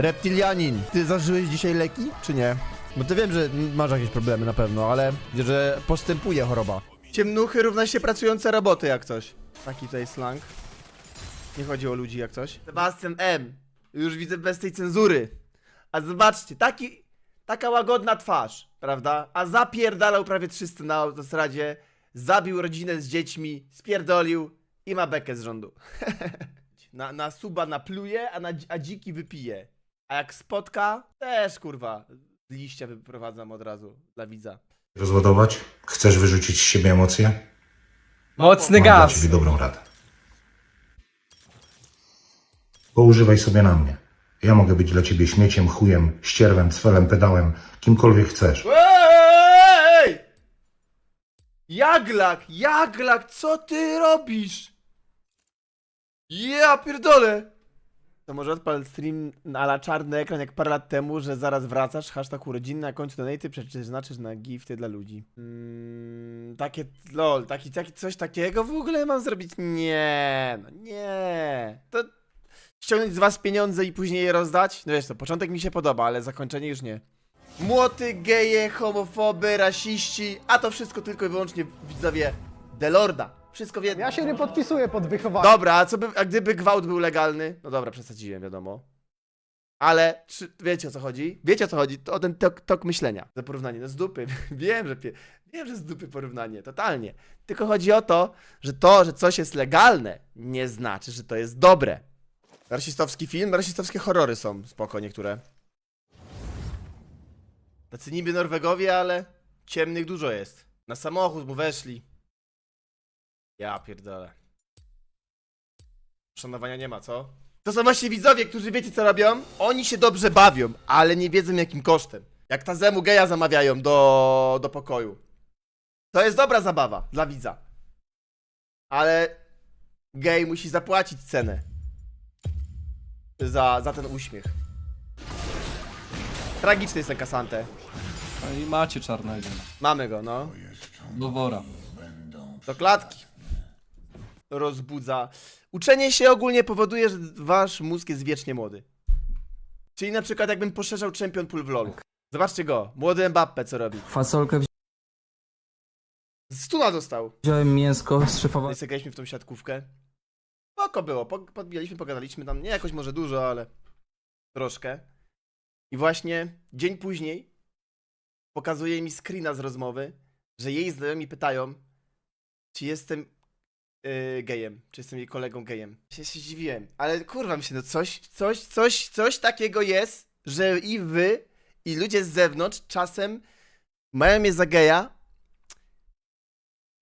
Reptilianin, ty zażyłeś dzisiaj leki, czy nie? Bo ty wiem, że masz jakieś problemy na pewno, ale widzę, że postępuje choroba. Ciemnuchy równa się pracujące roboty jak coś. Taki tutaj slang. Nie chodzi o ludzi jak coś. Sebastian M. Już widzę bez tej cenzury. A zobaczcie, taki, taka łagodna twarz, prawda? A zapierdalał prawie 300 na autostradzie, zabił rodzinę z dziećmi, spierdolił i ma bekę z rządu. na, na suba napluje, a, na, a dziki wypije. A jak spotka, też kurwa, z liścia wyprowadzam od razu dla widza. rozładować? Chcesz wyrzucić z siebie emocje? Mocny Mam dla gaz. ciebie dobrą radę. Poużywaj sobie na mnie. Ja mogę być dla ciebie śmieciem, chujem, ścierwem, cfelem, pedałem, kimkolwiek chcesz. Ej! Jaglak, Jaglak, co ty robisz? Ja pierdolę! To może odpal stream ala czarny ekran jak parę lat temu, że zaraz wracasz, hashtag urodziny, na końcu donaty przeznaczysz na gifty dla ludzi. Mm, takie, lol, taki, taki, coś takiego w ogóle mam zrobić? Nie, no nie. To ściągnąć z was pieniądze i później je rozdać? No wiesz co, początek mi się podoba, ale zakończenie już nie. Młoty, geje, homofoby, rasiści, a to wszystko tylko i wyłącznie widzowie Delorda. Wszystko w jednym. Ja się nie podpisuję pod wychowaniem. Dobra, a co by, a gdyby gwałt był legalny? No dobra, przesadziłem, wiadomo. Ale, czy, wiecie o co chodzi? Wiecie o co chodzi? To o ten tok, tok myślenia. Za porównanie, no z dupy. wiem, że, pie- wiem, że z dupy porównanie, totalnie. Tylko chodzi o to, że to, że coś jest legalne, nie znaczy, że to jest dobre. Rasistowski film, rasistowskie horrory są, spoko niektóre. Tacy niby Norwegowie, ale ciemnych dużo jest. Na samochód mu weszli. Ja pierdolę. Szanowania nie ma, co? To są właśnie widzowie, którzy wiecie co robią? Oni się dobrze bawią, ale nie wiedzą jakim kosztem. Jak Tazemu geja zamawiają do, do pokoju. To jest dobra zabawa dla widza. Ale gej musi zapłacić cenę. Za, za ten uśmiech. Tragiczny jest ten Kasante. No i macie czarnego. Mamy go, no. Do wora. Do klatki. Rozbudza. Uczenie się ogólnie powoduje, że wasz mózg jest wiecznie młody. Czyli na przykład jakbym poszerzał Champion Pool w LoLu. Zobaczcie go, młody Mbappe co robi. Fasolkę Stuna dostał. wziąłem mięsko, zszefowałem sobie graliśmy w tą siatkówkę. Oko było, po- podbijaliśmy, pogadaliśmy tam, nie jakoś może dużo, ale troszkę. I właśnie dzień później pokazuje mi screena z rozmowy, że jej znajomi pytają, czy jestem yy, gejem, czy jestem jej kolegą gejem. Się, się zdziwiłem, ale kurwa mi się, no coś, coś, coś, coś takiego jest, że i wy, i ludzie z zewnątrz czasem mają mnie za geja,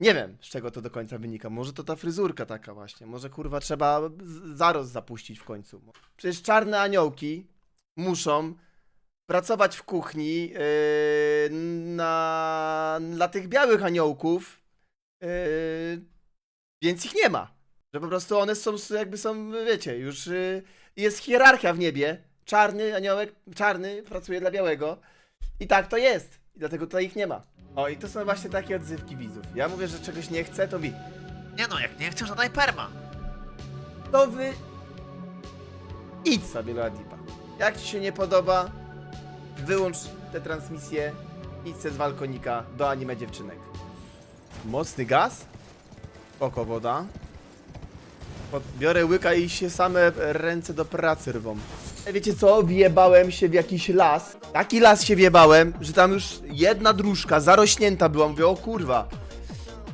nie wiem, z czego to do końca wynika. Może to ta fryzurka taka właśnie. Może kurwa trzeba z- zarost zapuścić w końcu. Przecież czarne aniołki muszą pracować w kuchni yy, na, dla tych białych aniołków, yy, więc ich nie ma. Że po prostu one są jakby są, wiecie, już yy, jest hierarchia w niebie. Czarny aniołek, czarny pracuje dla białego. I tak to jest. I dlatego tutaj ich nie ma. O, i to są właśnie takie odzywki widzów. Ja mówię, że czegoś nie chcę, to mi. Nie no, jak nie chcesz, to daj perma. To wy... Idź sobie do Adipa. Jak ci się nie podoba, wyłącz tę transmisję, idź se z balkonika do anime dziewczynek. Mocny gaz? Oko woda. Biorę łyka i się same ręce do pracy rwą. E, Wiecie co? Wjebałem się w jakiś las. Taki las się wjebałem, że tam już jedna dróżka zarośnięta była. Mówię, o kurwa.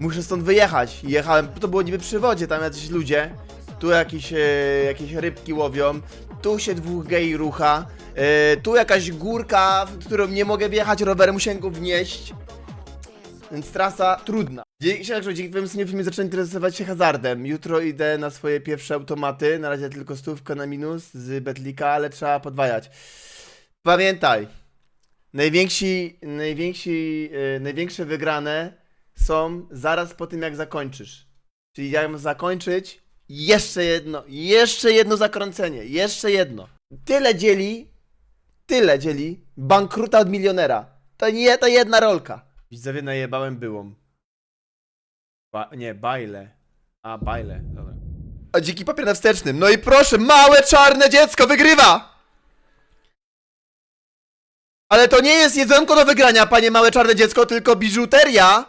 Muszę stąd wyjechać. Jechałem, to było niby przy wodzie, tam jacyś ludzie. Tu jakieś, e, jakieś rybki łowią. Tu się dwóch gej rucha. E, tu jakaś górka, w którą nie mogę wjechać rowerem, musiałem go wnieść. Więc trasa trudna. Dzięki, że dzięki temu filmie zacząłem interesować się hazardem. Jutro idę na swoje pierwsze automaty. Na razie tylko stówkę na minus z Betlika, ale trzeba podwajać. Pamiętaj, najwięksi, najwięksi, yy, największe wygrane są zaraz po tym, jak zakończysz. Czyli jak mam zakończyć, jeszcze jedno, jeszcze jedno zakręcenie, jeszcze jedno. Tyle dzieli, tyle dzieli bankruta od milionera. To nie, to jedna rolka. Widzowie najebałem byłą. Ba nie, bajle. A, bajle, dobra. A dziki papier na wstecznym. No i proszę, małe czarne dziecko wygrywa! Ale to nie jest jedzonko do wygrania, panie małe czarne dziecko, tylko biżuteria.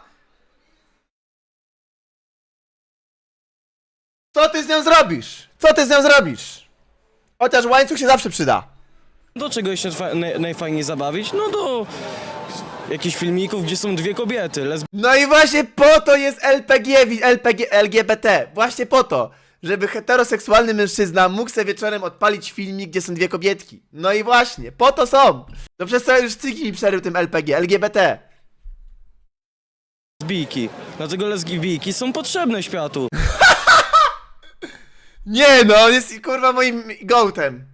Co ty z nią zrobisz? Co ty z nią zrobisz? Chociaż łańcuch się zawsze przyda. Do czego naj- najfajniej zabawić? No do jakichś filmików, gdzie są dwie kobiety, No i właśnie po to jest LPG, wi- LPG, LGBT. Właśnie po to, żeby heteroseksualny mężczyzna mógł sobie wieczorem odpalić filmik, gdzie są dwie kobietki. No i właśnie, po to są. No przez co już cyki mi przerył tym LPG, LGBT. lesbijki. Dlatego lesbijki są potrzebne światu. Nie no, on jest kurwa moim gołtem.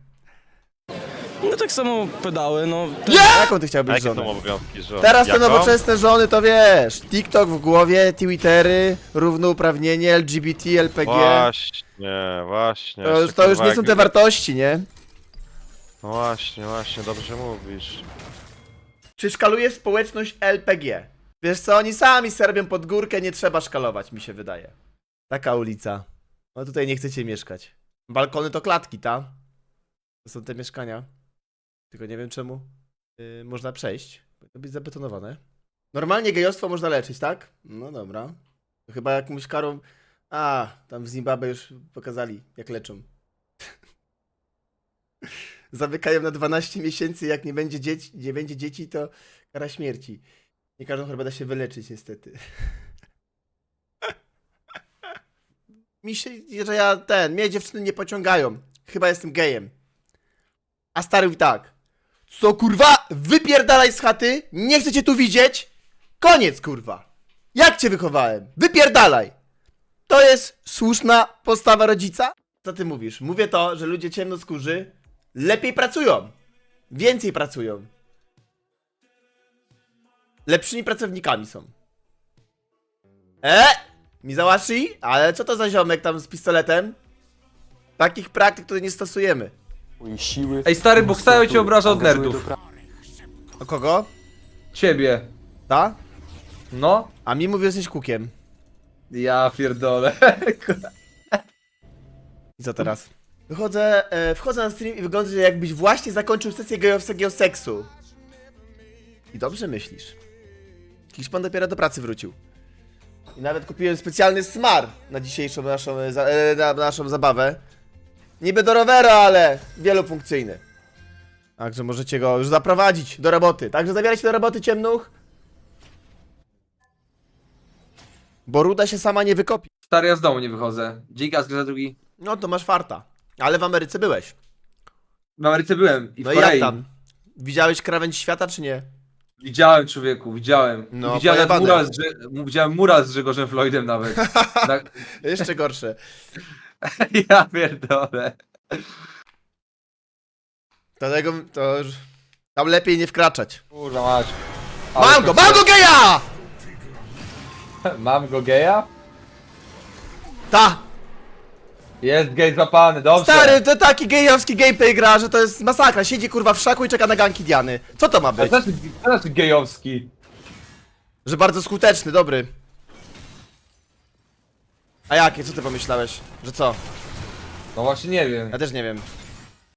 No tak samo pedały, no. Nie! Jaką ty A chciałbyś jakie są żonę? obowiązki żony? Teraz te Jaką? nowoczesne żony to wiesz, TikTok w głowie, Twittery, równouprawnienie, LGBT, LPG. Właśnie, właśnie. To już, jeszcze to już kurwa nie są jak- te wartości, nie? No właśnie, właśnie, dobrze mówisz. Czy szkaluje społeczność LPG? Wiesz co, oni sami serbią pod górkę, nie trzeba szkalować, mi się wydaje. Taka ulica. No tutaj nie chcecie mieszkać. Balkony to klatki, ta? To są te mieszkania. Tylko nie wiem czemu. Yy, można przejść. Powinno być zabetonowane. Normalnie gejostwo można leczyć, tak? No dobra. To chyba jakąś karą... A, tam w Zimbabwe już pokazali, jak leczą. Zamykają na 12 miesięcy, jak nie będzie dzieci, nie będzie dzieci, to kara śmierci. Nie każdą chorobę da się wyleczyć, niestety. Mi się, że ja ten, mnie dziewczyny nie pociągają. Chyba jestem gejem. A stary tak. Co kurwa? Wypierdalaj z chaty, nie chcę cię tu widzieć. Koniec kurwa. Jak cię wychowałem? Wypierdalaj. To jest słuszna postawa rodzica? Co ty mówisz? Mówię to, że ludzie ciemnoskórzy lepiej pracują. Więcej pracują. Lepszymi pracownikami są. E? Mizawashi? Ale co to za ziomek tam z pistoletem? Takich praktyk tutaj nie stosujemy. Ej stary, bo Ksajo cię obraża od nerdów. O kogo? Ciebie. Ta? No? A mi mówił, że jesteś kukiem. Ja pierdolę. I co teraz? Wychodzę, e, wchodzę na stream i wygląda, że jakbyś właśnie zakończył sesję gejowskiego seksu. I dobrze myślisz. Jakiś pan dopiero do pracy wrócił. I nawet kupiłem specjalny smar na dzisiejszą naszą, e, za, e, na naszą zabawę. Niby do rowera, ale wielofunkcyjny. Także możecie go już zaprowadzić do roboty. Także zabierajcie do roboty ciemnuch. Bo ruda się sama nie wykopi. Stary, ja z domu nie wychodzę. Dzięki, za drugi. No to masz farta. Ale w Ameryce byłeś. W Ameryce byłem i w No i jak Korei. tam? Widziałeś krawędź świata, czy nie? Widziałem człowieku, widziałem. No, widziałem nawet pojebane. mural, z, Grze- widziałem mural z Grzegorzem Floydem nawet. Jeszcze gorsze. ja pierdolę. Dlatego to już... Tam lepiej nie wkraczać. Kurwa mać. Mam go! Mam go geja! Mam go geja? Ta! Jest gej złapany, dobrze. Stary, to taki gejowski gameplay gra, że to jest masakra. Siedzi kurwa w szaku i czeka na ganki Diany. Co to ma być? znaczy, to znaczy gejowski. Że bardzo skuteczny, dobry. A jakie? Co ty pomyślałeś? Że co? No właśnie nie wiem. Ja też nie wiem.